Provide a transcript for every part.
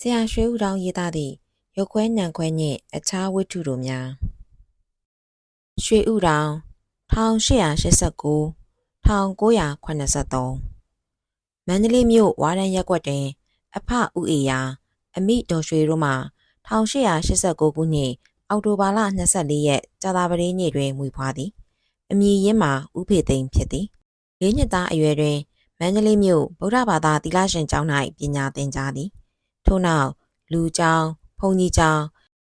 ဆရာရွှေဦးတောင်ရေးသားသည့်ရုပ်ခွဲညံခွဲနှင့်အခြားဝတ္ထုတို့များရွှေဦးတောင်1889 1983မန္တလေးမြို့ဝါရန်ရက်ကွက်တွင် အဖဦးအေယာအမိဒေါ်ရွှေတို့မှ1889ခုနှစ်အောက်တိုဘာလ24ရက်ကြာသပတေးနေ့တွင်မွေဖွားသည်အမည်ရင်းမှာဦးဖေသိန်းဖြစ်သည်လေးနှစ်သားအရွယ်တွင်မန္တလေးမြို့ဗုဒ္ဓဘာသာသီလရှင်ကျောင်း၌ပညာသင်ကြားသည် ထို့နောက်လူကျောင်းဘုံကြီးကျောင်း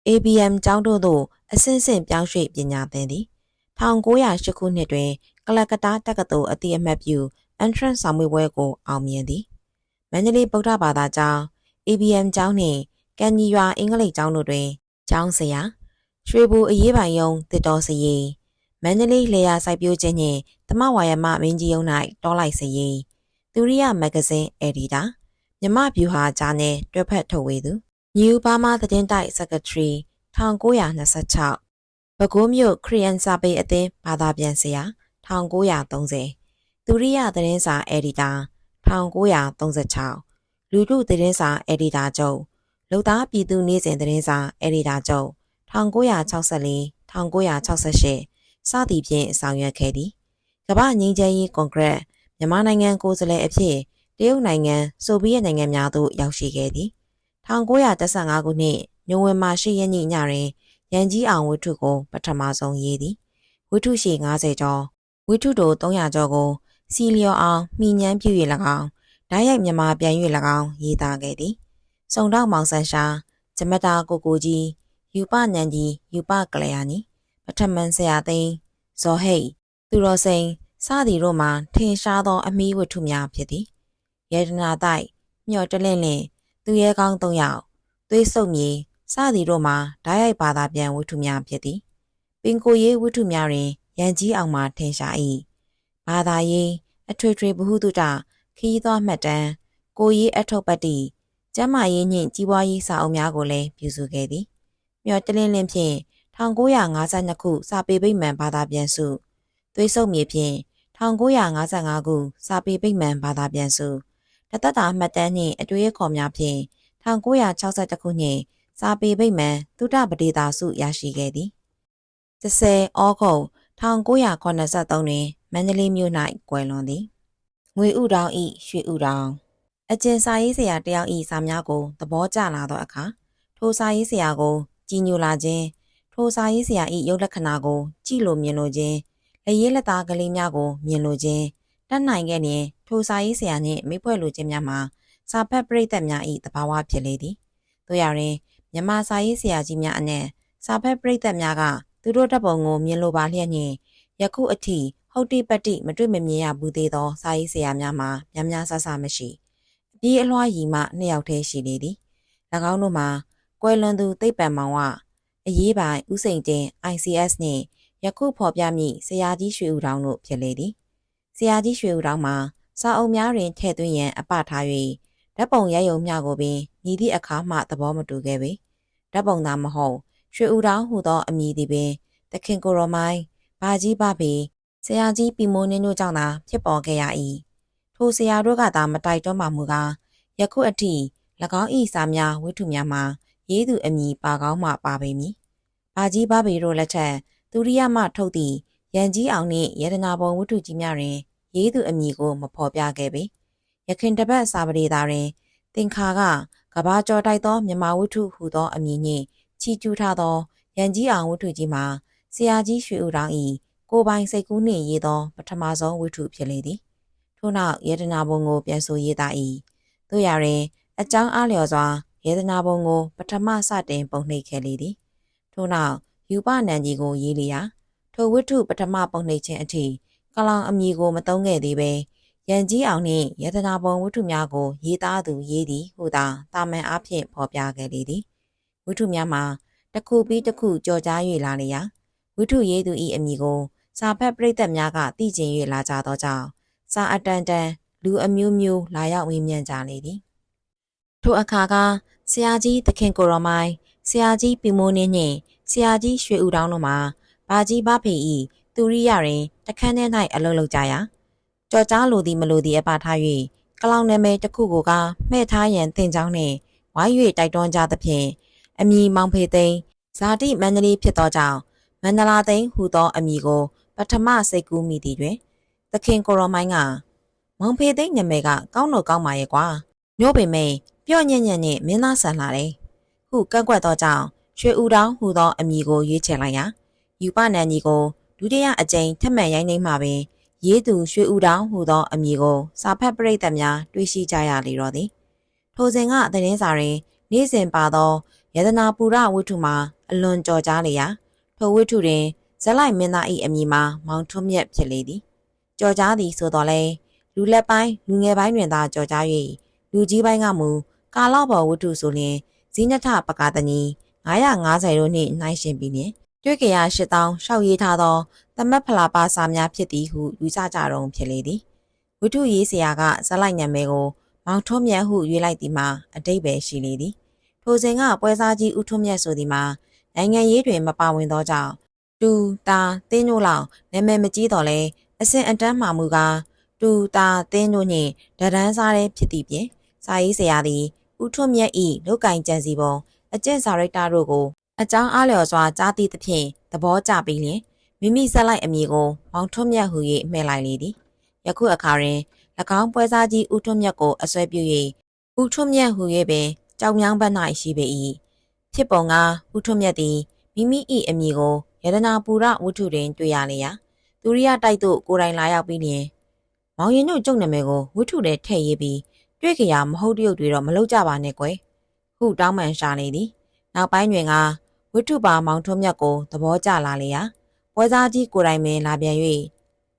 ABM ကျောင်းတို့သို့အဆင့်ဆင့်ပြောင်းရွှေ့ပညာသင်သည်1908ခုနှစ်တွင်ကလကတ္တာတက္ကသိုလ်အတိအမှတ်ပြု entrance ဆောင်မွေးပွဲကိုအောင်မြင်သည်မန္တလေးဗုဒ္ဓဘာသာကျောင်း ABM ကျောင်းနှင့်ကန်ကြီးရွာအင်္ဂလိပ်ကျောင်းတို့တွင်ကျောင်းဆရာရွှေဘူအရေးပိုင်ယုံတစ်တော်စရီမန္တလေးလေယာစိုက်ပျိုးခြင်းနှင့်တမဝါယမမင်းကြီးယုံ၌တောလိုက်စရီသူရိယမဂ္ဂဇင်းအယ်ဒီတာ မြမဗျူဟာဂျာနယ်တွဲဖက်ထုတ်ဝေသူ New Burma သတင်းတိုက် Secretary 1926ပဲခူးမြို့ခရီးယန်စာပေအသင်းဘာသာပြန်ဆရာ1930သူရိယသတင်းစာအယ်ဒီတာ1936လူထုသတင်းစာအယ်ဒီတာချုပ်လူသားပြည်သူနေ့စဉ်သတင်းစာအယ်ဒီတာချုပ်1964 1968စသည်ဖြင့်ဆောင်ရွက်ခဲ့သည်ကမ္ဘာငြိမ်းချမ်းရေးကွန်ဂရက်မြန်မာနိုင်ငံကိုယ်စားလှယ်အဖြစ် တရုတ်နိုင်ငံဆိုဗီယက်နိုင်ငံများသို့ရောက်ရှိခဲ့သည်1915ခုနှစ်ညဝင်မာရှိရက်နေ့ညတွင်ရန်ကြီးအောင်ဝတ္ထုကိုပထမဆုံးရေးသည်ဝတ္ထုရှိ90ကျော်ဝတ္ထုတို့300ကျော်ကိုစီလျော်အောင်မိညမ်းပြည့်၍၎င်းဓာတ်ရိုက်မြန်မာပြန်၍၎င်းရေးသားခဲ့သည်စုံတော့မောင်ဆန်းရှာဂျမတာကိုကိုကြီးယူပနန်ကြီးယူပကလျာနီပထမန်ဆရာသိန်းဇော်ဟိတ်သူတော်စိန်စသည်တို့မှာထင်ရှားသောအမီးဝတ္ထုများဖြစ်သည် ယေဒနာတိုက်မြော်တလင့်လင့်သူရဲကောင်း၃ယောက်သွေးဆုပ်မြေစသည်တို့မှာဓာတ်ရိုက်ဘာသာပြန်ဝတ္ထုများဖြစ်သည်ပင်ကိုရေးဝတ္ထုများတွင်ရန်ကြီးအောင်မှထင်ရှား၏ဘာသာရေးအထွေထွေဘ ഹു တုတခီးသောမှတ်တမ်းကိုရေးအထုပ်ပတ်တိကျမ်းမာရေးနှင့်ကြီးပွားရေးစာအုပ်များကိုလည်းပြုစုခဲ့သည်မြော်တလင်းလင်းဖြင့်1952ခုစာပေပိမှန်ဘာသာပြန်စုသွေးဆုပ်မြေဖြင့်1955ခုစာပေပိမှန်ဘာသာပြန်စု တသက်တာမှတ်တမ်းနှင့်အတွေ့အခေါ်များဖြင့်1962ခုနှစ်စာပေပိမှန်သုတပဒေသာစုရရှိခဲ့သည်30ဩဂုတ်1983တွင်မန္တလေးမြို့၌ကွယ်လွန်သည်ငွေဥတောင်ဤရွှေဥတောင်အကျဉ်စာရေးဆရာတယောက်ဤစာများကိုသဘောကျလာသောအခါထိုစာရေးဆရာကိုကြည်ညိုလာခြင်းထိုစာရေးဆရာဤရုပ်လက္ခဏာကိုကြည့်လို့မြင်လို့ခြင်းလက်ရေးလက်သားကလေးများကိုမြင်လို့ခြင်း တတ်နိုင်ခဲ့ရင်ထိုစာရေးဆရာနှင့်မိဖွဲ့လိုခြင်းများမှာစာဖတ်ပရိသတ်များဤသဘာဝဖြစ်လေသည်တို့ရရင်မြမစာရေးဆရာကြီးများအနက်စာဖတ်ပရိသတ်များကသူတို့တပ်ပုံကိုမြင်လိုပါလျက်နှင့်ယခုအထိဟုတ်တိပတ္တိမတွေ့မမြင်ရဘူးသေးသောစာရေးဆရာများမှာများများဆဆမရှိအပြေးအလွှားရီမှနှစ်ယောက်တည်းရှိလေသည်၎င်းတို့မှာကွယ်လွန်သူသိပ္ပံမောင်ကအရေးပိုင်ဥစိန်တင် ICS နှင့်ယခုဖော်ပြမည့်ဆရာကြီးရွှေဦးတောင်တို့ဖြစ်လေသည် ဆရာကြီးရွှေဦးတောင်မှာစာအုပ်များတွင်ထည့်သွင်းရန်အပထား၍ဓာတ်ပုံရိုက်ရုံမျှကိုပင်ညီသည့်အခါမှသဘောမတူခဲ့ပေဓာတ်ပုံသာမဟုတ်ရွှေဦးတောင်ဟူသောအမည်သည်ပင်သခင်ကိုရောမိုင်းဘာကြီးဘဖေဆရာကြီးပီမိုးနင်းတို့ကြောင့်သာဖြစ်ပေါ်ခဲ့ရ၏ထိုဆရာတို့ကသာမတိုက်တွန်းမှမူကားယခုအထိ၎င်း၏စာများဝိထုများမှာရေးသူအမည်ပါကောင်းမှပါပေမည်ဘာကြီးဘဖေတို့လက်ထက်သူရိယမထုတ်သည့်ရန်ကြီးအောင်နှင့်ရတနာဘုံဝိထုကြီးများတွင် ရေးသူအမည်ကိုမဖော်ပြခဲ့ပေရခင်တပတ်စာပဒေသာတွင်သင်္ခါကကဘာကျော်တိုက်သောမြမဝိထုဟူသောအမည်နှင့်ချီကျူးထားသောရန်ကြီးအောင်ဝိထုကြီးမှာဆရာကြီးရွှေဦးတောင်၏ကိုပိုင်စိတ်ကူးနှင့်ရေးသောပထမဆုံးဝိထုဖြစ်လေသည်ထို့နောက်ယေဒနာဘုံကိုပြန်ဆိုရေးသား၏တို့ရရင်အကြောင်းအားလျော်စွာယေဒနာဘုံကိုပထမစတင်ပုံနှိပ်ခဲ့လေသည်ထို့နောက်ယူပနန်ကြီးကိုရေးလျာထိုဝိထုပထမပုံနှိပ်ခြင်းအထိ ကလောင်အမည်ကိုမသုံးခဲ့သေးပဲရန်ကြီးအောင်နှင့်ယတနာပုံဝတ္ထုများကို ရေးသားသူရေးသည်ဟုသာတာမန်အားဖြင့်ဖော်ပြခဲ့လေသည်ဝတ္ထုများမှာတစ်ခုပြီးတစ်ခုကြော်ကြား၍လာလျာဝတ္ထုရေးသူ၏အမည်ကို စာဖတ်ပရိသတ်များကသိကျင်၍လာကြသောကြောင့်စာအတန်တန်လူအမျိုးမျိုးလာရောက်ဝေးမြန်းကြလေသည်ထိုအခါကဆရာကြီးသခင်ကိုရောမိုင်းဆရာကြီးပီမိုးနင်းနှင့်ဆရာကြီးရွှေဦးတောင်းတို့မှာဘာကြီးဘဖေဤသူရိယတွင် တခန်းထဲ၌အလုပ်လုပ်ကြရာကြော်ကြားလိုသည်မလိုသည်အပထား၍ကလောင်နာမည်တစ်ခုကိုကမှဲ့ထားရန်တင်ကြောင်းနှင့်ဝိုင်း၍တိုက်တွန်းကြသဖြင့်အမည်မောင်ဖေသိန်းဇာတိမန္တလေးဖြစ်သောကြောင့်မန္တလာသိန်းဟူသောအမည်ကို ပထမစိတ်ကူးမိသည်တွင် သခင်ကိုရောမိုင်းကမောင်ဖေသိန်းနာမည်ကကောင်းတော့ကောင်းပါရဲ့ကွာမျိုးပင်မိန်ပြော့ညံ့ညံ့နဲ့မင်းသားဆန်လာတယ်ဟုကန့်ကွက်သောကြောင့်ရွှေဦးတောင်းဟူသောအမည်ကိုရွေးချယ်လိုက်ရာယူပနန်ကြီးကို ဒုတိယအကြိမ်ထက်မှန်ရိုင်းနှိမ့်မှပင်ရေးသူရွှေဦးတောင်ဟူသောအမည်ကိုစာဖတ်ပရိသတ်များတွေ့ရှိကြရလေတော့သည်ထိုစဉ်ကသတင်းစာတွင်နေ့စဉ်ပါသောယတနာပူရဝိထုမှာအလွန်ကြော်ကြားလေရာထိုဝိထုတွင်ဇလိုက်မင်းသား၏အမည်မှာမောင်ထွန်းမြတ်ဖြစ်လေသည်ကြော်ကြားသည်ဆိုတော်လဲလူလက်ပိုင်းလူငယ်ပိုင်းတွင်သာကြော်ကြား၍လူကြီးပိုင်းကမူကာလောက်ဘော်ဝိထုဆိုလျင်ဇိနထပကာတနီ950တို့နှင့်နှိုင်းယှဉ်ပြီးလျင် တွေ့ကြရ8000ရှောက်ရေးထားသောသမက်ဖလာပါစာများဖြစ်သည်ဟုယူဆကြတုံဖြစ်လေသည်ဝိထုရေးဆရာကဇက်လိုက်ညံမဲကို မောင်ထွန်းမြတ်ဟုရွေးလိုက်သည်မှာအတိတ်ပဲရှိလေသည်ထိုစဉ်ကပွဲစားကြီးဦးထွန်းမြတ်ဆိုသည်မှာနိုင်ငံရေးတွင်မပါဝင်သောကြောင့်တူတာတင်းတို့လောက်နာမည်မကြီးတော့လဲအစဉ်အတန်းမှမူကားတူတာတင်းတို့နှင့်ဒရန်းစားတဲ့ဖြစ်သည့်ဖြင့်စာရေးဆရာသည်ဦးထွန်းမြတ်၏လုတ်ကင်ကြံစီပုံအကျင့်စာရိတ္တတို့ကို အကြောင်းအားလျော်စွာကြားသိသဖြင့်သဘောကျပြီးလျင်မိမိဆက်လိုက်အမည်ကိုမောင်ထွန်းမြတ်ဟူ၍မှဲ့လိုက်လေသည်ယခုအခါတွင်၎င်းပွဲစားကြီးဦးထွန်းမြတ်ကိုအစွဲပြု၍ဦးထွန်းမြတ်ဟူ၍ပင်ကြောင်မြောင်းဘက်၌ရှိပေ၏ဖြစ်ပုံကဦးထွန်းမြတ်သည်မိမိ၏အမည်ကိုယတနာပူရဝတ္ထုတွင်တွေ့ရလေရာသူရိယတိုက်သို့ကိုယ်တိုင်လာရောက်ပြီးလျင်မောင်ရင်တို့ကျုပ်နာမည်ကိုဝတ္ထုထဲထည့်ရေးပြီးတွေ့ကြရမဟုတ်တရုပ်တွေတော့မလုပ်ကြပါနဲ့ကွယ်ဟုတောင်းပန်ရှာနေသည်နောက်ပိုင်းတွင်က ဝတ္ထုပါမောင်ထွန်းမြတ်ကိုသဘောကျလာလေရာပွဲစားကြီးကိုယ်တိုင်ပင်လာပြန်၍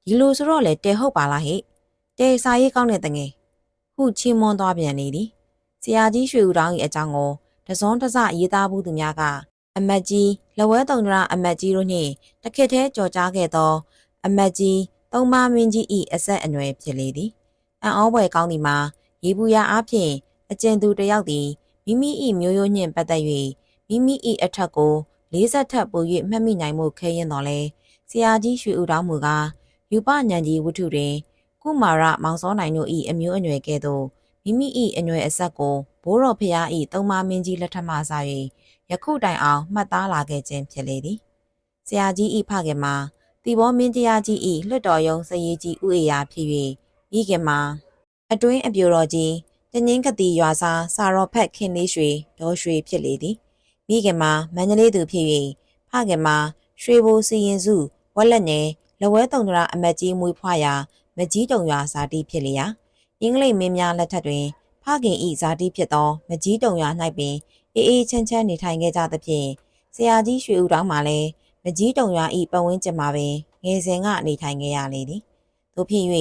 ဒီလိုဆိုတော့လေတဲဟုတ်ပါလားဟဲ့တဲစာရေးကောင်းတဲ့တငယ်ဟုချီးမွမ်းသွားပြန်လေသည်ဆရာကြီးရွှေဦးတောင်း၏အကြောင်းကိုတစုံတစရေးသားမှုသူများကအမတ်ကြီးလဝဲတုံဒရာအမတ်ကြီးတို့နှင့်တခစ်သေးကြော်ကြားခဲ့သော အမတ်ကြီးသုံးမမင်းကြီး၏အဆက်အနွယ်ဖြစ်လေသည်အံ့ဩဖွယ်ကောင်းသည်မှာရေဘူးရအားဖြင့်အကျဉ်သူတစ်ယောက်သည်မိမိ၏မျိုးရိုးနှင့်ပတ်သက်၍ မိမိ၏အထက်ကို40ထပ်ပို၍မှတ်မိနိုင်မှုခဲရင်တော်လဲဆရာကြီးရွှေဦးတောင်းမူကားယူပညံကြီးဝတ္ထုတွင် ကုမာရမောင်စောနိုင်တို့၏အမျိုးအနွယ်ကဲ့သို့မိမိ၏အနွယ်အဆက်ကိုဘိုးတော်ဖျား၏သုံးမမင်းကြီးလက်ထက်မှစ၍ယခုတိုင်အောင်မှတ်သားလာခဲ့ခြင်းဖြစ်လေသည်ဆရာကြီး၏ဖခင်မှာတီဘောမင်းတရားကြီး၏လွတ်တော်ယုံစရေးကြီးဥအေယာဖြစ်၍ဤခင်မှာအတွင်းအပြိုတော်ကြီးတငင်းကတိရွာစားစာရောဖက်ခင်လေးရွှေဒေါ်ရွှေဖြစ်လေသည် မိခင်မှာမန္တလေးသူဖြစ်၍ဖခင်မှာရွှေဘိုးစီရင်စုဝက်လက်နယ်လဝဲတုံတရာအမတ်ကြီးမွေးဖွားရာမကြီးတုံရွာဇာတိဖြစ်လျာအင်္ဂလိပ်မင်းများလက်ထက်တွင်ဖခင်ဤဇာတိဖြစ်သောမကြီးတုံရွာ၌ပင်အေးအေးချမ်းချမ်းနေထိုင်ခဲ့ကြသဖြင့်ဆရာကြီးရွှေဦးတောင်းမှလည်းမကြီးတုံရွာဤပတ်ဝန်းကျင်မှာပင်ငယ်စဉ်ကနေထိုင်ခဲ့ရလေသည်သို့ဖြစ်၍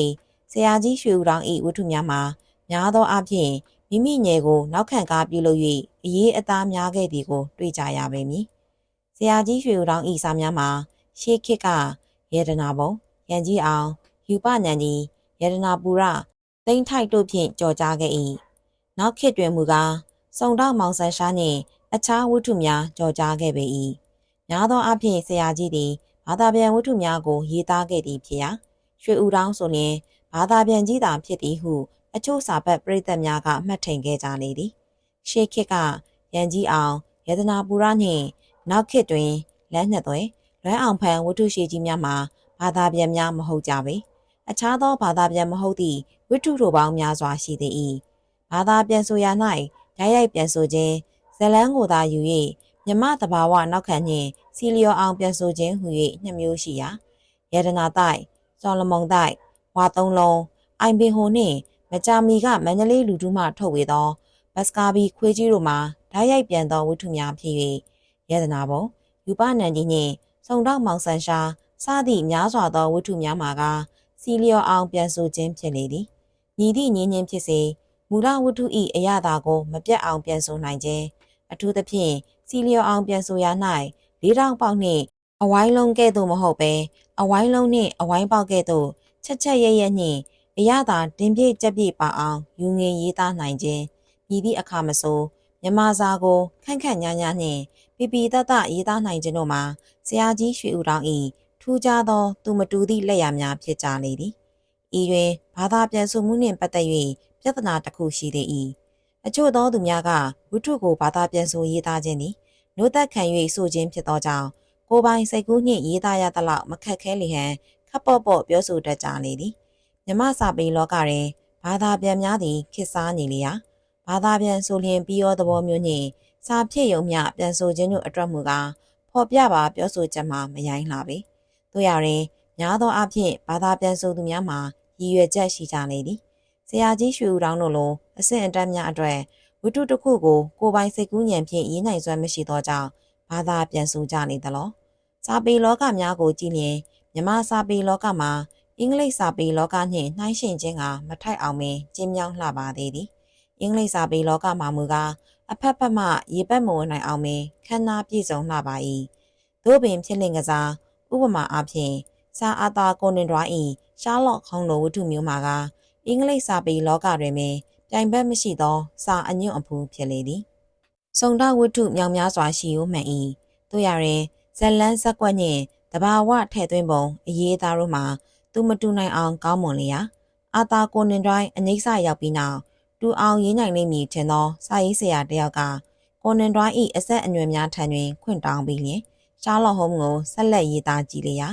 ဆရာကြီးရွှေဦးတောင်းဤဝတ္ထုများမှာများသောအားဖြင့် မိမိငယ်ကိုနောက်ခံကားပြုလုပ်၍အရေးအသားများခဲ့သည်ကိုတွေ့ကြရပေမည်။ဆရာကြီးရွှေဦးတောင်ဤစာများမှာရှေးခေတ်ကယေဒနာဘုံရန်ကြီးအောင်ယူပနန်ကြီးယေဒနာပူရသိမ့်ထိုက်တို့ဖြင့်ကြော်ကြားခဲ့၏။နောက်ခေတ်တွင်မူကားစုံတော့မောင်ဆန်းရှားနှင့်အခြားဝတ္ထုများကြော်ကြားခဲ့ပေ၏။များသောအားဖြင့်ဆရာကြီးသည်ဘာသာပြန်ဝတ္ထုများကိုရေးသားခဲ့သည်ဖြစ်ရာရွှေဦးတောင်ဆိုလျင်ဘာသာပြန်ကြီးသာဖြစ်သည်ဟု အချို့စာပတ်ပရိသတ်များကမှတ်ထင်ခဲ့ကြလေသည်ရှေးခေတ်ကရန်ကြီးအောင်ယတနာပူရနှင့်နောက်ခေတ်တွင်လက်နှစ်သွဲလွမ်းအောင်ဖန်ဝတ္ထုရှိကြီးများမှာဘာသာပြန်များမဟုတ်ကြပေအခြားသောဘာသာပြန်မဟုတ်သည့်ဝတ္ထုတို့ပေါင်းများစွာရှိသေး၏ဘာသာပြန်ဆိုရာ၌ဓာတ်ရိုက်ပြန်ဆိုခြင်းဇလန်းကိုသာယူ၍မြမတဘာဝနောက်ခံနှင့်စီလျော်အောင်ပြန်ဆိုခြင်းဟူ၍နှစ်မျိုးရှိရာယတနာတိုက်စောလမုန်တိုက်ဝါသုံးလုံးအိုင်ပင်ဟိုနှင့် မကြာမီကမန္တလေးလူထုမှထုတ်ဝေသောဘတ်စကာဘီခွေးကြီးတို့မှာဓာတ်ရိုက်ပြန်သောဝတ္ထုများဖြစ်၍ယတနာပုံယူပနန်ကြီးနှင့်စုံတော့မောင်ဆန်ရှာစသည့်များစွာသောဝတ္ထုများမှာကစီလျော်အောင်ပြန်ဆိုခြင်းဖြစ်လေသည်ညီသည့်ငင်းချင်းဖြစ်စေမူလဝတ္ထု၏အရသာကိုမပြတ်အောင်ပြန်ဆိုနိုင်ခြင်းအထူးသဖြင့်စီလျော်အောင်ပြန်ဆိုရာ၌လေးတောင်ပေါက်နှင့်အဝိုင်းလုံးကဲ့သို့မဟုတ်ပဲအဝိုင်းလုံးနှင့်အဝိုင်းပေါက်ကဲ့သို့ချက်ချက်ရဲရဲနှင့် အရသာတင်ပြည့်ကြက်ပြည့်ပါအောင်ယူငင်ရေးသားနိုင်ခြင်းမြည်သည့်အခါမဆိုမြမစာကိုခန့်ခန့်ညာညာနှင့်ပြပြတတရေးသားနိုင်ခြင်းတို့မှာဆရာကြီးရွှေဦးတောင်း၏ထူးခြားသော သူမတူသည့်လက်ရာများဖြစ်ကြလေသည်ဤတွင်ဘာသာပြန်ဆိုမှုနှင့်ပတ်သက်၍ပြဿနာတစ်ခုရှိသေး၏အချို့သောသူများကဝတ္ထုကိုဘာသာပြန်ဆိုရေးသားခြင်းသည်နိုးသက်ခံ၍ဆိုခြင်းဖြစ်သောကြောင့်ကိုယ်ပိုင်စိတ်ကူးနှင့်ရေးသားရသလောက်မခက်ခဲလျဟန်ခပ်ပေါ့ပေါ့ပြောဆိုတတ်ကြလေသည် မြမစာပေလောကတွင်ဘာသာပြန်များသည်ခေတ်စားနေလျာဘာသာပြန်ဆိုလျင်ပြီးရောသဘောမျိုးနှင့်စာဖြစ်ယုံမျှပြန်ဆိုခြင်းတို့အတွက်မူကားဖော်ပြပါပြောဆိုချက်မှာမရိုင်းလှပေတို့ရရင်များသောအားဖြင့်ဘာသာပြန်ဆိုသူများမှာရည်ရွယ်ချက်ရှိကြလေသည်ဆရာကြီးရွှေဦးတောင်းတို့လိုအဆင့်အတန်းများအတွက်ဝတ္ထုတစ်ခုကိုကိုယ်ပိုင်စိတ်ကူးဉာဏ်ဖြင့်ရေးနိုင်စွမ်းမရှိသောကြောင့်ဘာသာပြန်ဆိုကြနေသလောစာပေလောကများကိုကြည့်လျင်မြမစာပေလောကမှာ အင်္ဂလိပ်စာပေလောကနှင့်နှိုင်းယှဉ်ခြင်းကမထိုက်အောင်ပင်ကျင်းမြောင်းလှပါသေးသည်အင်္ဂလိပ်စာပေလောကမှာမူကားအဖက်ဖက်မှရေပတ်မဝင်နိုင်အောင်ပင်ခန္ဓာပြည့်စုံလှပါ၏သို့ပင်ဖြစ်လင်ကစားဥပမာအားဖြင့်စာအာသာကိုနင်ဒွား၏ရှားလော့ခုံလိုဝတ္ထုမျိုးမှာကအင်္ဂလိပ်စာပေလောကတွင်ပင်ပြိုင်ဘက်မရှိသော စာအညွန့်အဖူးဖြစ်လေသည်စုံဒဝတ္ထုမြောင်များစွာရှိဦးမှန်၏တို့ရရင်ဇလန်းဇက်ကွက်နှင့်တဘာဝထဲ့သွင်းပုံအရေးသားတို့မှာ သူမတူနိုင်အောင်ကောင်းမွန်လျာအာသာကိုနင်တိုင်းအငိမ့်ဆရောက်ပြီးနောက်တူအောင်ရေးနိုင်လိမ့်မည်ထင်သောစာရေးဆရာတယောက်ကကိုနင်တိုင်း၏အဆက်အနွယ်များထံတွင်ခွင့်တောင်းပြီးလျင်ရှားလော့ဟုံးကိုဆက်လက်ရေးသားကြည့်လျာ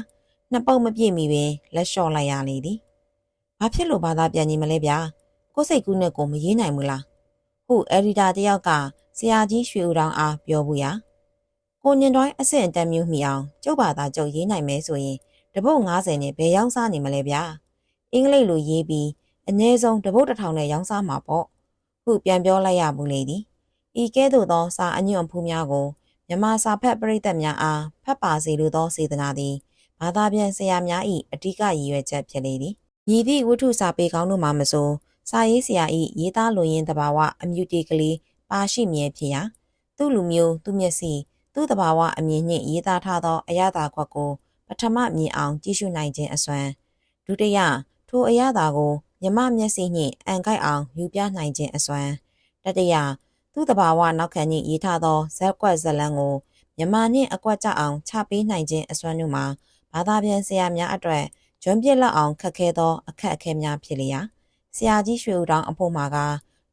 နှစ်ပုတ်မပြည့်မီပင်လက်လျှော့လိုက်ရလေသည်။ဘာဖြစ်လို့ဘာသာပြန်ကြီးမလဲဗျာ။ကိုယ်စိတ်ကူးနဲ့ကိုမရေးနိုင်ဘူးလား။ဟုတ်အက်ဒီတာတယောက်ကဆရာကြီးရွှေဦးတောင်အားပြောဘူးရာ။ကိုညင်တိုင်းအဆင့်အတန်းမျိုးမိအောင်ကျုပ်ဘာသာကျုပ်ရေးနိုင်မယ်ဆိုရင် တပုတ်90နဲ့ဘယ်ရောင်းစားနေမလဲဗျာ။အင်္ဂလိပ်လိုရေးပြီးအနည်းဆုံးတပုတ်တစ်ထောင်နဲ့ရောင်းစားမှာပေါ့။ဟုတ်ပြန်ပြောလိုက်ရဘူးလေဒီ။ဤကဲ့သို့သောစာအညွန့်ဖူးများကိုမြမစာဖက်ပရိသတ်များအားဖတ်ပါစေလိုသောစေတနာသည်ဘာသာပြန်ဆရာများ၏အဓိကရည်ရွယ်ချက်ဖြစ်လေသည်။ညီသည့်ဝတ္ထုစာပေကောင်းတို့မှာမဆိုစာရေးဆရာ၏ရေးသားလိုရင်းတဘာဝအမြူတီကလေးပါရှိမြဲဖြစ်ရာသူ့လူမျိုးသူ့မျက်စိသူ့တဘာဝအမြင်နှင့်ရေးသားထားသောအရသာခွက်ကို ပထမမြင်အောင်ကြည့်ရှုနိုင်ခြင်းအစွမ်းဒုတိယထိုအရသာကိုမြမမျက်စိနှင့်အန်ကိုက်အောင်ယူပြနိုင်ခြင်းအစွမ်းတတိယသူ့တဘာဝနောက်ခံနှင့်ရေးထားသောဇက်ကွက်ဇလန်းကိုမြမနှင့်အကွက်ကြအောင်ချပေးနိုင်ခြင်းအစွမ်းတို့မှာဘာသာပြန်ဆရာများအတွက်ကျွမ်းပြစ်လောက်အောင်ခက်ခဲသောအခက်အခဲများဖြစ်လျာဆရာကြီးရွှေဦးတောင်အဖို့မှာက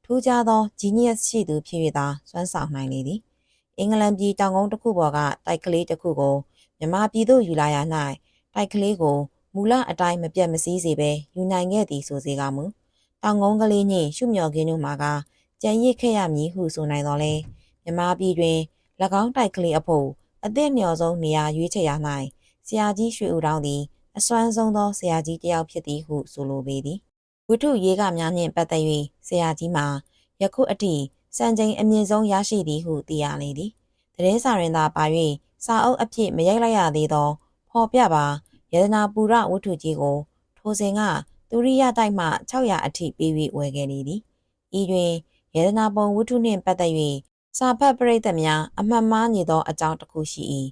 ထူးခြားသောဂျီနီယက်ရှိသူဖြစ်၍သာစွမ်းဆောင်နိုင်လေသည်အင်္ဂလန်ပြည်တောင်ကုန်းတစ်ခုပေါ်ကတိုက်ကလေးတစ်ခုကို မြမပြည်သို့ယူလာရ၌တိုက်ကလေးကိုမူလအတိုင်းမပြတ်မစည်းစေဘဲယူနိုင်ခဲ့သည်ဆိုစေကမူတောင်ကုန်းကလေးနှင့်ရှုမြော်ခင်းတို့မှာကကြံရစ်ခဲ့ရမည်ဟုဆိုနိုင်တော်လဲမြမပြည်တွင်၎င်းတိုက်ကလေးအဖို့အသင့်လျော်ဆုံးနေရာရွေးချယ်ရ၌ဆရာကြီးရွှေဦးတောင်းသည်အစွမ်းဆုံးသောဆရာကြီးတစ်ယောက်ဖြစ်သည်ဟုဆိုလိုပေသည်ဝိထုရေးကများနှင့်ပတ်သက်၍ဆရာကြီးမှာယခုအထိစံချိန်အမြင့်ဆုံးရရှိသည်ဟုသိရလေသည်တရေစာရင်သာပါ၍ စာအုပ်အဖြစ်မရိုက်လိုက်ရသေးသောဖော်ပြပါယဒနာပူရဝတ္ထုကြီးကို ထိုစဉ်ကသူရိယတိုက်မှ600အထိပေး၍ဝယ်ခဲ့လေသည်ဤတွင်ယဒနာပုံဝတ္ထုနှင့်ပတ်သက်၍စာဖတ်ပရိသတ်များအမှတ်မှားနေသောအကြောင်းတစ်ခုရှိ၏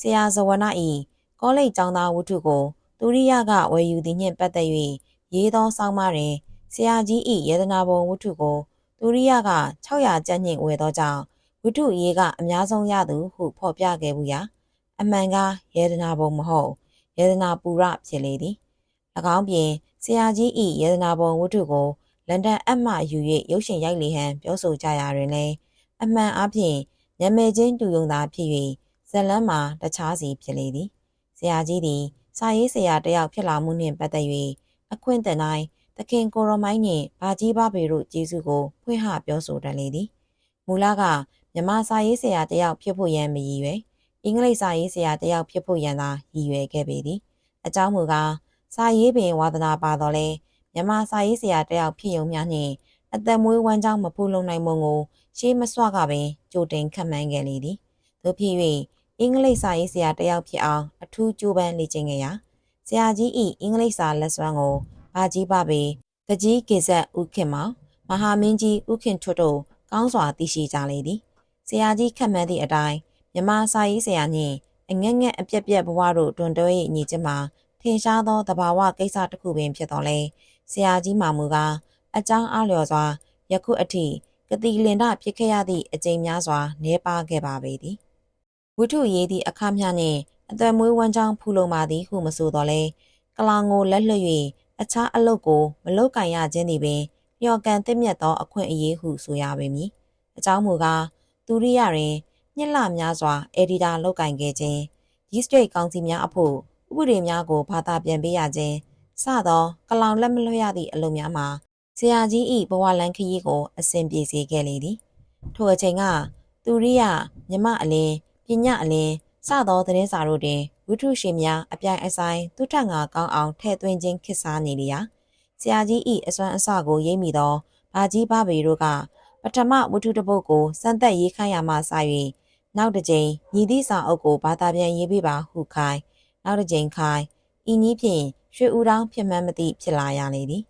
ဆရာဇဝန၏ကောလိပ်ကျောင်းသားဝတ္ထုကိုသူရိယကဝယ်ယူသည်နှင့်ပတ်သက်၍ရေးသောဆောင်းပါးတွင်ဆရာကြီး၏ယေဒနာပုံဝတ္ထုကိုသူရိယက600ကျပ်နှင့်ဝယ်သောကြောင့် ဝတ္ထုရေးကအများဆုံးရသူဟုဖော်ပြခဲ့ဘူးရာအမှန်ကယေဒနာပုံမဟုတ်ယေဒနာပူရဖြစ်လေသည်၎င်းပြင်ဆရာကြီး၏ယေဒနာပုံဝတ္ထုကိုလန်ဒန်အမှယူ၍ရုပ်ရှင်ရိုက်လေဟန်ပြောဆိုကြရာတွင်လည်းအမှန်အပြင်နာမည်ချင်းတူယုံသာဖြစ်၍ဇလန်းမှာတခြားစီဖြစ်လေသည်ဆရာကြီးသည်စာရေးဆရာတယောက်ဖြစ်လာမှုနှင့်ပတ်သက်၍အခွင့်အတိုင်းသခင်ကိုရမိုင်းနှင့်ဘာကြီးဘာပေတို့ကျေးဇူးကိုဖွင့်ဟပြောဆိုတတ်လေသည်မူလက မြမစာရေးဆရာတယောက်ဖြစ်ဖို့ရန်မရည်ရွယ်အင်္ဂလိပ်စာရေးဆရာတယောက်ဖြစ်ဖို့ရန်သာရည်ရွယ်ခဲ့ပေသည်အကြောင်းမူကားစာရေးပင်ဝါသနာပါတော်လဲမြမစာရေးဆရာတယောက်ဖြစ်ုံများနှင့်အသက်မွေးဝမ်းကြောင်းမဖူးလုံနိုင်မုံကိုရှေးမစွကပင်ကြိုတင်ခန့်မှန်းခဲ့လေသည်တို့ဖြစ်၍အင်္ဂလိပ်စာရေးဆရာတယောက်ဖြစ်အောင်အထူးကြိုးပမ်းလေ့ကျင့်ခဲ့ရာဆရာကြီး၏အင်္ဂလိပ်စာလက်စွမ်းကိုဘာကြီးပပေတကြီးကေဆက်ဥခင်မောင်မဟာမင်းကြီးဥခင်ထွတ်တို့ကောင်းစွာသိရှိကြလေသည် ဆရာကြီးခန့်မှန်းသည့်အတိုင်းမြမစာရေးဆရာနှင့်အငက်ငက်အပြက်ပြက်ဘဝတို့တွန်တွဲ၏ညီချင်းမှာထင်ရှားသောတဘာဝကိစ္စတစ်ခုပင်ဖြစ်တော်လဲဆရာကြီးမာမူကအကြောင်းအားလျော်စွာယခုအထိကတိလင်ဒဖြစ်ခဲ့ရသည့်အကြိမ်များစွာနေပါခဲ့ပါပေသည်ဝိထုရေးသည့်အခမျှနှင့်အသက်မွေးဝမ်းကြောင်းဖူလုံပါသည်ဟုမဆိုတော့လဲကလောင်ကိုလက်လွှတ်၍အခြားအလုပ်ကိုမလုပ်ကင်ရခြင်းသည်ပင်လျော်ကန်တစ်မြတ်သောအခွင့်အရေးဟုဆိုရပေမည်အကြောင်းမူကား သူရိယတွင်ညစ်လများစွာအက်ဒီတာလောက်ကင်ခဲ့ခြင်းဒီစတရိတ်ကောင်စီများအဖို့ဥပဒေများကိုဘာသာပြန်ပေးရခြင်းစသောကလောင်လက်မလွှတ်ရသည့်အလုပ်များမှာဆရာကြီး၏ဘဝလန်းခရီးကိုအစဉ်ပြေစေခဲ့လေသည်ထိုအချိန်ကသူရိယမြမအလင်းပညာအလင်းစသောသတင်းစာတို့တွင်ဝိထုရှင်များအပြိုင်အဆိုင်သူထက်ငါကောင်းအောင်ထည့်သွင်းခြင်းခစ်စားနေလျာဆရာကြီး၏အစွမ်းအစကိုရိပ်မိသောဘာကြီးဘာဘေတို့က ပထမဝိထုတစ်ပုဒ်ကိုစမ်းသက်ရေးခိုင်းရမှစ၍နောက်တစ်ကြိမ်ညီသည့်စာအုပ်ကိုဘာသာပြန်ရေးပေးပါဟုခိုင်းနောက်တစ်ကြိမ်ခိုင်းဤနည်းဖြင့်ရွှေဦးတောင်းဖြစ်မှန်းမသိဖြစ်လာရလေသည်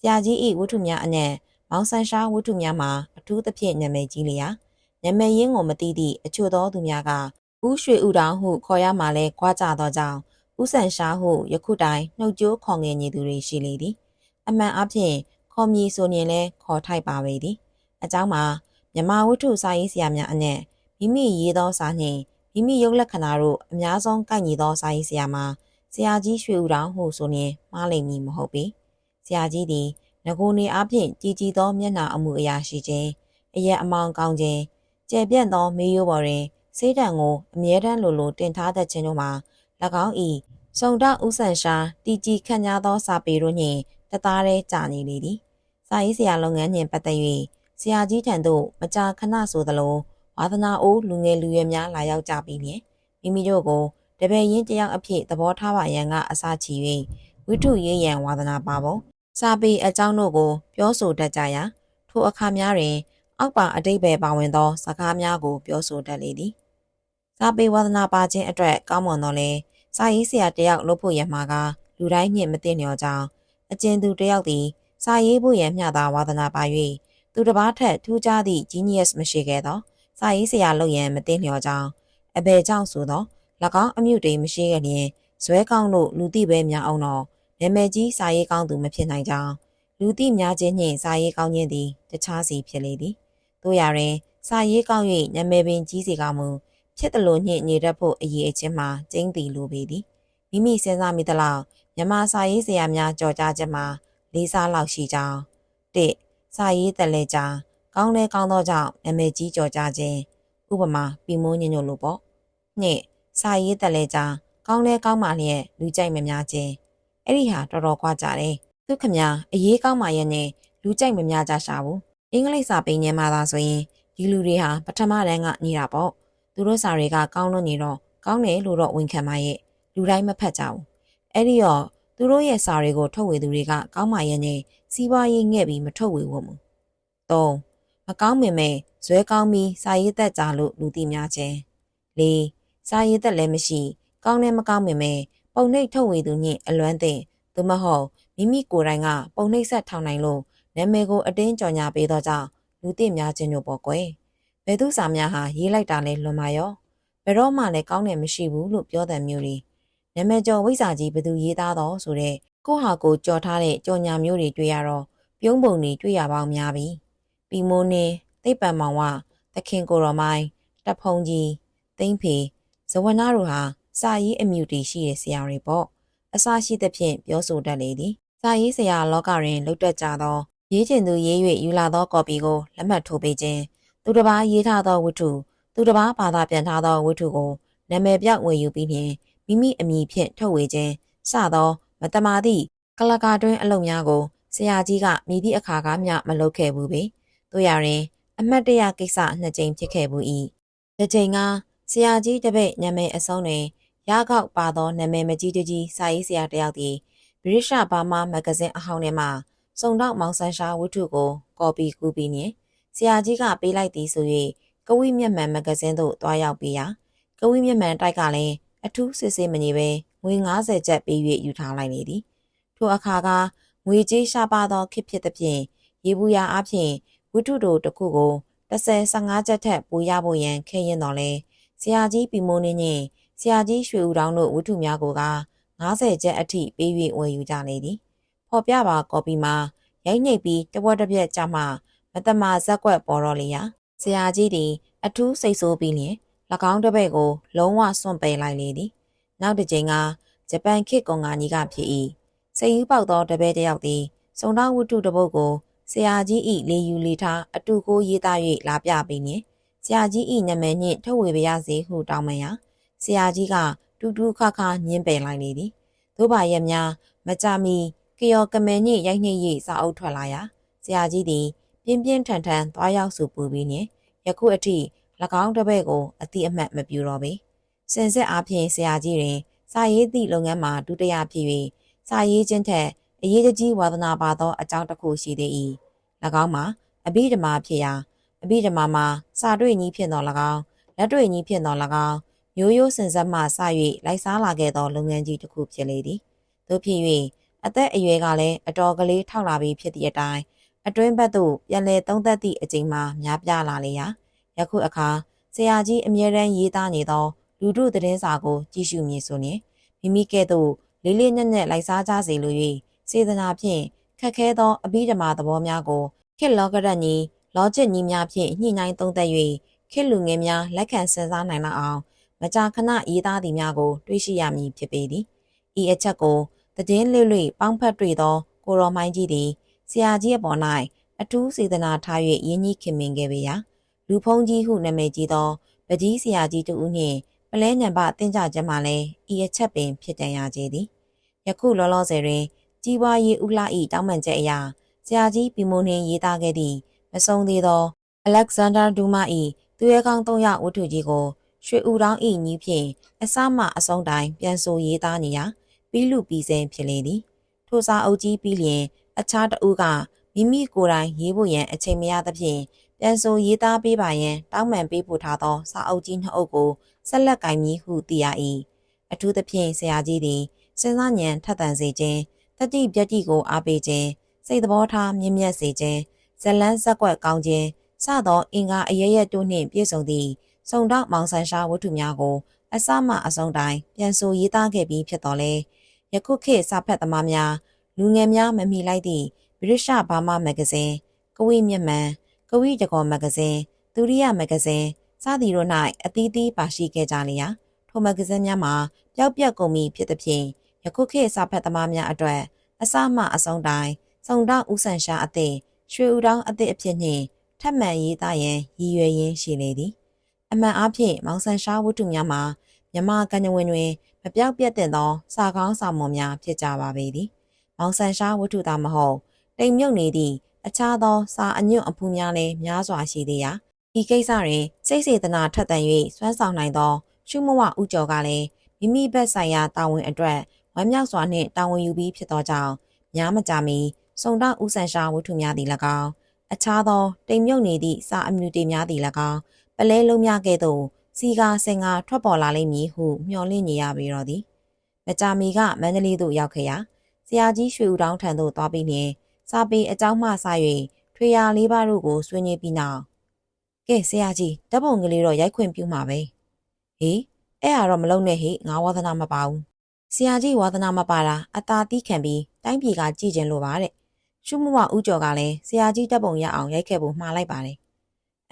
ဆရာကြီး၏ဝိထုများအနက်မောင်ဆန်ရှားဝိထုများမှာအထူးသဖြင့်နာမည်ကြီးလျာနာမည်ရင်းကိုမသိသည့်အချို့သောသူများကဦးရွှေဦးတောင်းဟုခေါ်ရမှလဲကြွားကြသောကြောင့်ဦးဆန်ရှားဟုယခုတိုင်နှုတ်ကြိုးခေါ်ငယ်နေသူတွေရှိလေသည် အမှန်အဖြစ်ခေါ်မည်ဆိုရင်လဲခေါ်ထိုက်ပါပေသည် အကြောင်းမှာမြမဝတ္ထုစာရေးဆရာများအနက်မိမိရေးသောစာနှင့်မိမိရုပ်လက္ခဏာတို့အများဆုံးကိုက်ညီသောစာရေးဆရာမှာဆရာကြီးရွှေဦးတောင်ဟုဆိုရင်မှားလိမ့်မည်မဟုတ်ပေဆရာကြီးသည်ငကိုနေအပြင်ကြည်ကြည်သောမျက်နှာအမှုအရာရှိခြင်းအရက်အမောင်ကောင်းခြင်းကျယ်ပြန့်သောမေးရိုးပေါ်တွင်စေးတံကိုအမြဲတမ်းလိုလိုတင်ထားတတ်ခြင်းတို့မှာ၎င်း၏စုံတော့ဥဆန်ရှာတီကြည်ခန့်ညားသောစာပေတို့နှင့်တသားတည်းကြာနေလေသည်စာရေးဆရာလုပ်ငန်းနှင့်ပတ်သက်၍ ဆရာကြီးထံသို့မကြာခဏဆိုသလိုဝါသနာအိုးလူငယ်လူရွယ်များလာရောက်ကြပြီးလျင်မိမိတို့ကိုတပည့်ရင်းတယောက်အဖြစ်သဘောထားပါရန်ကအစချီ၍ဝိထုရေးရန်ဝါသနာပါပုံစာပေအကြောင်းတို့ကို ပြောဆိုတတ်ကြရာထိုအခါများတွင် အောက်ပါအတိတ်ပဲပါဝင်သောစကားများကို ပြောဆိုတတ်လေသည်စာပေဝါသနာပါခြင်းအတွက်ကောင်းမွန်တော်လဲစာရေးဆရာတယောက်လုပ်ဖို့ရမှာကလူတိုင်းညှင့်မသိလျော်ကြောင်းအကျဉ်သူတယောက်သည်စာရေးဖို့ရန်မျှသာဝါသနာပါ၍ သူတစ်ပါးထက်ထူးခြားသည့် genius မရှိခဲ့သောစာရေးဆရာလုပ်ရန်မသိလျော်ကြောင်းအဘယ်ကြောင့်ဆိုသော၎င်းအမြုတေမရှိခဲ့လျင်ဇွဲကောင်းလို့လူသိပဲများအောင်တော့နာမည်ကြီးစာရေးကောင်းသူမဖြစ်နိုင်ကြောင်းလူသိများခြင်းနှင့်စာရေးကောင်းခြင်းသည်တခြားစီဖြစ်လေသည်တို့ရရင်စာရေးကောင်း၍နာမည်ပင်ကြီးစီကမူဖြစ်တယ်လို့ညှင့်ညတတ်ဖို့အရေးအချင်းမှာကျင်းသည်လိုပေသည်မိမိစဉ်းစားမိသလောက်မြမစာရေးဆရာများကြော်ကြားချက်မှာလေးစားလောက်ရှိကြောင်းတစ် စာရေးတက်လဲကြောင်းကောင်းလဲကောင်းသောကြောင့်နာမည်ကြီးကြော်ကြားခြင်းဥပမာပြီးမိုးညညလို့ပေါ့နှစ်စာရေးတက်လဲကြောင်းကောင်းလဲကောင်းမှလျက်လူကြိုက်မများခြင်းအဲ့ဒီဟာတော်တော်ကွာကြတယ်သူခမအရေးကောင်းမှရဲ့နဲ့လူကြိုက်မများကြရှာဘူးအင်္ဂလိပ်စာပိန်ညံမှာသာဆိုရင်ဒီလူတွေဟာပထမတန်းကနေတာပေါ့သူတို့စာတွေကကောင်းလို့နေတော့ကောင်းတယ်လို့တော့ဝန်ခံပါရဲ့လူတိုင်းမဖတ်ကြဘူးအဲ့ဒီတော့သူတို့ရဲ့စာတွေကိုထုတ်ဝေသူတွေကကောင်းမှရဲ့နဲ့ စီးပွားရေးငှဲ့ပြီးမထုတ်ဝေဘူးမူ၃မကောင်းမင်မဲ့ဇွဲကောင်းပြီးစာရေးသက်ကြလို့လူသိများခြင်း၄စာရေးသက်လည်းမရှိ ကောင်းလည်းမကောင်းမင်မဲ့ပုံနှိပ်ထုတ်ဝေသူညင်အလွမ်းသိသို့မဟုတ်မိမိကိုယ်တိုင်ကပုံနှိပ်ဆက်ထောင်နိုင်လို့နာမည်ကိုအတင်းကြော်ညာပေးသောကြောင့်လူသိများခြင်းတို့ပေါ့ကွယ်ဘယ်သူစာများဟာရေးလိုက်တာလဲလွန်ပါရောဘယ်တော့မှလည်းကောင်းတယ်မရှိဘူးလို့ပြောတဲ့မျိုးတွေနာမည်ကျော်ဝိဇ္ဇာကြီးဘသူရေးသားတော့ဆိုတဲ့ ကိုဟာကိုကြော်ထားတဲ့ကြော်ညာမျိုးတွေတွေ့ရတော့ပြုံးပုံတွေတွေ့ရပေါင်းများပြီပီမိုးနေသိပ္ပံမောင်ဝသခင်ကိုရောမိုင်းတပ်ဖုံကြီးသိမ့်ဖေဇဝနာတို့ဟာစာရေးအမြူတီရှိတဲ့ဆရာတွေပေါ့အစရှိသဖြင့်ပြောဆိုတတ်လေသည်စာရေးဆရာလောကတွင်လုတ်တက်ကြသောရေးကျင်သူရေး၍ယူလာသောကော်ပီကိုလက်မှတ်ထိုးပေးခြင်းသူတစ်ပါးရေးထားသောဝတ္ထုသူတစ်ပါးဘာသာပြန်ထားသောဝတ္ထုကိုနာမည်ပြောက်ဝယ်ယူပြီးလျှင်မိမိအမည်ဖြင့်ထုတ်ဝေခြင်းစသော မတမာသည့်ကလကာတွင်အလုပ်များကိုဆရာကြီးကမိသည့်အခါကမျှမလုပ်ခဲ့ဘူးပေတို့ရရင် အမှတ်တရကိစ္စနှစ်ကြိမ်ဖြစ်ခဲ့ဘူး၏တစ်ကြိမ်ကဆရာကြီးတပည့်နာမည်အဆုံးတွင်ရကောက်ပါသောနာမည်မကြီးတကြီးစာရေးဆရာတယောက်သည်ဗြိတိရှဘာမာမဂဇင်းအဟောင်းထဲမှစုံတော့မောင်ဆန်းရှားဝတ္ထုကိုကော်ပီကူးပြီးနှင့်ဆရာကြီးကပေးလိုက်သည်ဆို၍ကဝိမျက်မှန်မဂဇင်းသို့တွားရောက်ပြီးရာကဝိမျက်မှန်တိုက်ကလည်းအထူးစစ်ဆေးမနေပဲ ငွေ90ကျပ်ပေး၍ယူထားလိုက်လေသည်ထိုအခါကငွေကြေးရှားပါသောခစ်ဖြစ်သဖြင့်ရေဘူးရာအဖြစ်ဝတ္ထုတို့တစ်ခုကို30-15ကျပ်ထက်ပိုရဖို့ရန်ခဲရင်တော်လဲဆရာကြီးပီမိုးနေနှင့်ဆရာကြီးရွှေဦးတောင်းတို့ဝတ္ထုများကိုက90ကျပ်အထိပေး၍ဝယ်ယူကြလေသည်ဖော်ပြပါကော်ပီမှာရိုက်နှိပ်ပြီးတဝက်တစ်ပြက်ကြမှမတမာဇက်ကွက်ပေါ်တော့လေရာဆရာကြီးသည်အထူးစိတ်ဆိုးပြီးလျင်၎င်းတပည့်ကိုလုံးဝစွန့်ပယ်လိုက်လေသည် နောက်တစ်ချိန်ကဂျပန်ခေတ်ကွန်ကာကြီးကဖြစ်၏စိတ်ယူပေါက်သောတပည့်တစ်ယောက်သည်စုံတော်ဝတ္ထုတစ်ပုဒ်ကိုဆရာကြီးဤလေယူလေထားအတူကိုရေးသား၍လာပြပေးနေဆရာကြီးဤနာမည်နှင့်ထုတ်ဝေပါရစေဟုတောင်းပန်ရာဆရာကြီးကတူတူခခညင်းပယ်လိုက်လေသည်သို့ပါရဲ့များမကြမီကယောကမဲညိရိုက်နှိပ်၍စာအုပ်ထွက်လာရာဆရာကြီးသည်ပြင်းပြင်းထန်ထန်သွားရောက်စုပူပြီးနေယခုအထိ၎င်းတစ်ဘက်ကိုအတိအမှတ်မပြူတော့ပေ စင်စစ်အားဖြင့်ဆရာကြီးတွင်စာရေးသည့်လုပ်ငန်းမှာဒုတိယဖြစ်၍စာရေးခြင်းထက်အရေးကြီးဝါသနာပါသောအကြောင်းတစ်ခုရှိသေး၏၎င်းမှာအဘိဓမ္မာဖြစ်ရာအဘိဓမ္မာမှာစာတွေ့ညီဖြစ်သော၎င်းလက်တွေ့ညီဖြစ်သော၎င်းမျိုးရိုးစင်ဆက်မှစ၍လိုက်စားလာခဲ့သောလုပ်ငန်းကြီးတစ်ခုဖြစ်လေသည်သို့ဖြစ်၍အသက်အရွယ်ကလည်းအတော်ကလေးထောက်လာပြီးဖြစ်သည့်အတိုင်းအတွင်းဘက်သို့ပြန်လည်သုံးသက်သည့်အချိန်မှများပြားလာလေရာယခုအခါဆရာကြီးအမြဲတမ်းရေးသားနေသော လူထုသတင်းစာကိုကြည့်ရှုမည်ဆိုရင်မိမိကဲ့သို့လေးလေးနက်နက်လိုက်စားကြစေလို၍စေတနာဖြင့်ခက်ခဲသောအဘိဓမ္မာသဘောများကိုခေတ်လောကရတ်ညီလောဂျစ်ညီများဖြင့်ညှိနှိုင်းသုံးသပ်၍ခေတ်လူငယ်များလက်ခံစဉ်းစားနိုင်လောက်အောင်မကြာခဏရေးသားသည်များကို တွေးရှိရမည်ဖြစ်ပေသည်ဤအချက်ကိုသတင်းလွတ်လွတ်ပေါင်းဖက်တွေ့သော ကိုရော်မိုင်းကြီးသည်ဆရာကြီးအပေါ်၌အထူးစေတနာထား၍ရင်းနှီးခင်မင်ခဲ့ပေရာလူဖုံးကြီးဟုနာမည်ကြီးသောပကြီးဆရာကြီးတူဦးနှင့် ပလဲညံပတင်းကြချက်မှလည်းဤအချက်ပင်ဖြစ်တန်ရခြင်းသည်ယခုလောလောဆယ်တွင်ကြီးပွားရေးဥလှဤတောင်းပန်ချက်အရာဆရာကြီးပီမိုနှင်းရေးသားခဲ့သည့်မဆုံးသေးသောအလက်ဇန်ဒါဒူမာဤသူရဲကောင်း၃ယောက်ဝတ္ထုကြီးကိုရွှေဦးတောင်းဤညီဖြင့်အစမှအဆုံးတိုင်းပြန်ဆိုရေးသားနေရာပြီးလူပြီးစင်ဖြစ်လေသည်ထိုစာအုပ်ကြီးပြီးလျင် အခြားတဦးကမိမိကိုယ်တိုင်ရေးဖို့ရန်အချိန်မရသဖြင့် ပြန်ဆိုရေးသားပေးပါရန်တောင်းပန်ပေးပို့ထားသောစာအုပ်ကြီးနှစ်အုပ်ကိုဆက်လက်ကင်မည်ဟုသိရ၏အထူးသဖြင့်ဆရာကြီးသည်စဉ်းစားဉာဏ်ထက်သန်စေခြင်းတတိပြတိကိုအားပေးခြင်းစိတ်သဘောထားမြင့်မြတ်စေခြင်းဇလန်းဇက်ကွက်ကောင်းခြင်းစသောအင်္ဂါအရရက်တို့နှင့်ပြည့်စုံသည့်စုံတော့မောင်ဆန်ရှားဝတ္ထုများကို အစမှအဆုံးတိုင်းပြန်ဆိုရေးသားခဲ့ပြီးဖြစ်တော်လဲယခုခေတ်စာဖတ်သမားများလူငယ်များမမီလိုက်သည့်ဗြိတိရှဘာမာမဂ္ဂဇင်းကဝိမြတ်မှန် ကဝိတကောမဂ္ဂဇင်းသူရိယမဂ္ဂဇင်းစသည်တို့၌အသီးသီးပါရှိခဲ့ကြလျာထိုမဂ္ဂဇင်းများမှာပျောက်ပြက်ကုန်ပြီဖြစ်သဖြင့်ယခုခေတ်စာဖတ်သမားများအတွက်အစမှအဆုံးတိုင်းစုံတော့ဦးဆန်ရှာအသည့်ရွှေဦးတောင်းအသည့်အဖြစ်နှင့်ထပ်မံရေးသားရန်ရည်ရွယ်ရင်းရှိလေသည်အမှန်အားဖြင့်မောင်ဆန်ရှာဝတ္ထုများမှာမြမကညဝင်တွင်မပြောက်ပြတ်တဲ့သောစာကောင်းစာမွန်များဖြစ်ကြပါပေသည်မောင်ဆန်ရှာဝတ္ထုသာမဟုတ်တိမ်မြုပ်နေသည့် အခြားသောစာအညွန့်အဖူးများလည်းများစွာရှိသေးရာဤကိစ္စတွင်စိတ်စေတနာထက်သန်၍စွမ်းဆောင်နိုင်သောရှုမဝဥကျော်ကလည်းမိမိဘက်ဆိုင်ရာတာဝန်အတွက်ဝမ်းမြောက်စွာနှင့်တာဝန်ယူပြီးဖြစ်သောကြောင့်များမကြမီစုံတော့ဦးဆန်ရှာဝတ္ထုများသည်၎င်းအခြားသောတိမ်မြုပ်နေသည့်စာအမြူတေများသည်၎င်းပလဲလုံးများကဲ့သို့စီကာစင်ကာထွက်ပေါ်လာလိမ့်မည်ဟုမျှော်လင့်နေရပေတော့သည်မကြာမီကမန္တလေးသို့ရောက်ခဲ့ရာဆရာကြီးရွှေဦးတောင်းထံသို့သွားပြီးလျှင် စာပေအကြောင်းမှစ၍ထွေရာလေးပါးတို့ကိုဆွေးနွေးပြီးနောက်ကဲဆရာကြီးတပ်ပုံကလေးတော့ရိုက်ခွင့်ပြုမှာပဲဟေးအဲ့ဟာတော့မလုံးနဲ့ဟေ့ငါဝါသနာမပါဘူးဆရာကြီးဝါသနာမပါတာအသာတီးခံပြီးတိုင်းပြည်ကကြည်ကျင်လို့ပါတဲ့ရှုမဝဦးကျော်ကလည်းဆရာကြီးတပ်ပုံရအောင်ရိုက်ခဲ့ဖို့မှားလိုက်ပါတယ်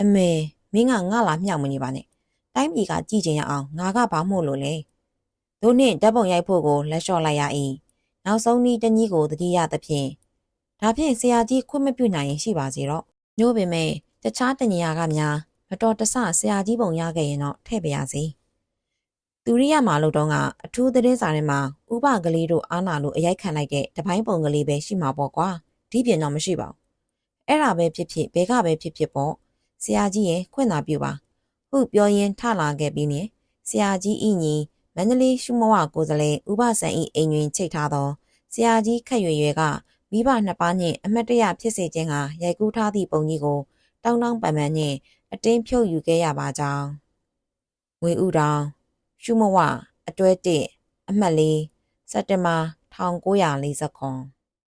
အမေမင်းကငါလာမြောက်မနေပါနဲ့တိုင်းပြည်ကကြည်ကျင်ရအောင်ငါကဘာမို့လို့လဲတို့နှင့်တပ်ပုံရိုက်ဖို့ကိုလက်လျှော့လိုက်ရ၏နောက်ဆုံးဤတကြီးကိုတတိယသဖြင့် ဒါဖြင့်ဆရာကြီးခွင့်မပြုနိုင်ရင်ရှိပါစေတော့ညို့ပင်မဲ့တခြားတညီယာကများမတော်တဆဆရာကြီးပုံရခဲ့ရင်တော့ထဲ့ပါရစေသူရိယမာလို့တော့ကအထူးသတင်းစာထဲမှာဥပကလေးတို့အားနာလို့အရိုက်ခံလိုက်တဲ့တပိုင်းပုံကလေးပဲရှိမှာပေါ့ကွာဒီပြင်တော့မရှိပါဘူးအဲ့ဒါပဲဖြစ်ဖြစ်ဘဲကပဲဖြစ်ဖြစ်ပေါ့ဆရာကြီးရဲ့ခွင့်သာပြုပါဟုတ်ပြောရင်းထလာခဲ့ပြီးနေဆရာကြီးဤညီမန္တလေးရှုမဝကိုယ်စလဲဥပဆန်ဤအိမ်တွင်ချိတ်ထားသောဆရာကြီးခက်ရွယ်ရွယ်က မိဘနှစ်ပါးနှင့်အမတ်တရဖြစ်စေခြင်းကရိုက်ကူးထားသည့်ပုံကြီးကို တောင်းတောင်းပန်ပန်နှင့်အတင်းဖြုတ်ယူခဲ့ရပါကြောင်းငွေဥတောင်ရှုမဝအတွဲ1အမှတ်၄စက်တင်ဘာ1940ခွန်